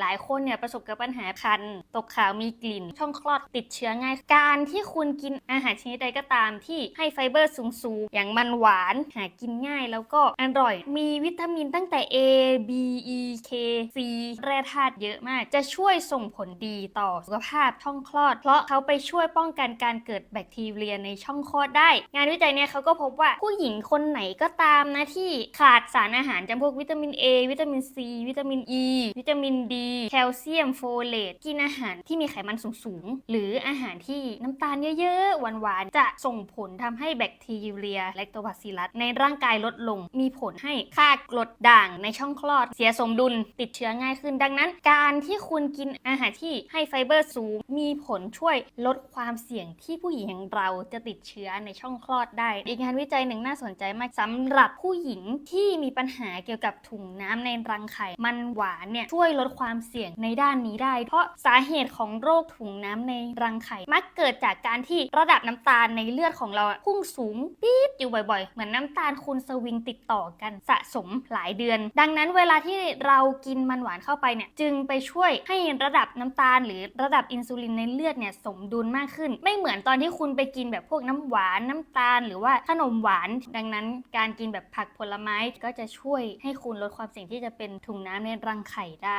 หลายคนเนี่ยประสบกับปัญหาคัน ตกขาวมีกลิ่น ช่องคลอดติดเชื้อง่าย การที่คุณกินอาหารชนิดใดก็ตามที่ให้ไฟเบอร์สูงๆ อย่างมันหวานหากินง่ายแล้วก็อร่อย มีวิตามินตั้งแต่ A B E K C แร่ธาตุเยอะมาก จะช่วยส่งผลดีต่อสุขภาพช่องคลอด เพราะเขาไปช่วยป้องกันการเกิดแบคทีเรียในช่องคลอดได้ งานวิจัยเนี่ยเขาก็พบว่าผู้หญิงคนไหนก็ตามนะที่ขาดสารอาหารจำพวกวิตามิน A วิตามิน C วิตามิน E วิตามิน D แคลเซียมโฟเลตกินอาหารที่มีไขมันสูงๆ หรืออาหารที่น้ำตาลเยอะๆ หวานๆ จะส่งผลทำให้แบคทีเรียแลคโตบาซิลัสในร่างกายลดลง มีผลให้ค่ากรดด่างในช่องคลอด เสียสมดุลติดเชื้อง่ายขึ้น ดังนั้น การที่คุณกินอาหารที่ให้ไฟเบอร์สูง มีผลช่วยลดความเสี่ยงที่ผู้หญิงอย่างเราจะติดเชื้อในช่องคลอดได้ อีกงานวิจัยหนึ่งน่าสนใจมากสำหรับผู้หญิงที่มีปัญหาเกี่ยวกับถุงน้ำในรังไข่ มันหวานเนี่ยช่วยลดความเสี่ยงในด้านนี้ได้ เพราะสาเหตุของโรคถุงน้ำในรังไข่มักเกิดจากการที่ระดับน้ำตาลในเลือดของเราพุ่งสูงปี๊ดอยู่บ่อยๆ เหมือนน้ำตาลคุณสวิงติดต่อกันสะสมหลายเดือน ดังนั้นเวลาที่เรากินมันหวานเข้าไปเนี่ยจึงไปช่วยให้ระดับน้ำตาล หรือระดับอินซูลินในเลือดเนี่ยสมดุลมากขึ้น ไม่เหมือนตอนที่คุณไปกินแบบพวกน้ำหวานน้ำตาล หรือว่าขนมหวาน ดังนั้นการกินแบบผักผลไม้ก็จะช่วยให้คุณลดความเสี่ยงที่จะเป็นถุงน้ำในรังไข่ได้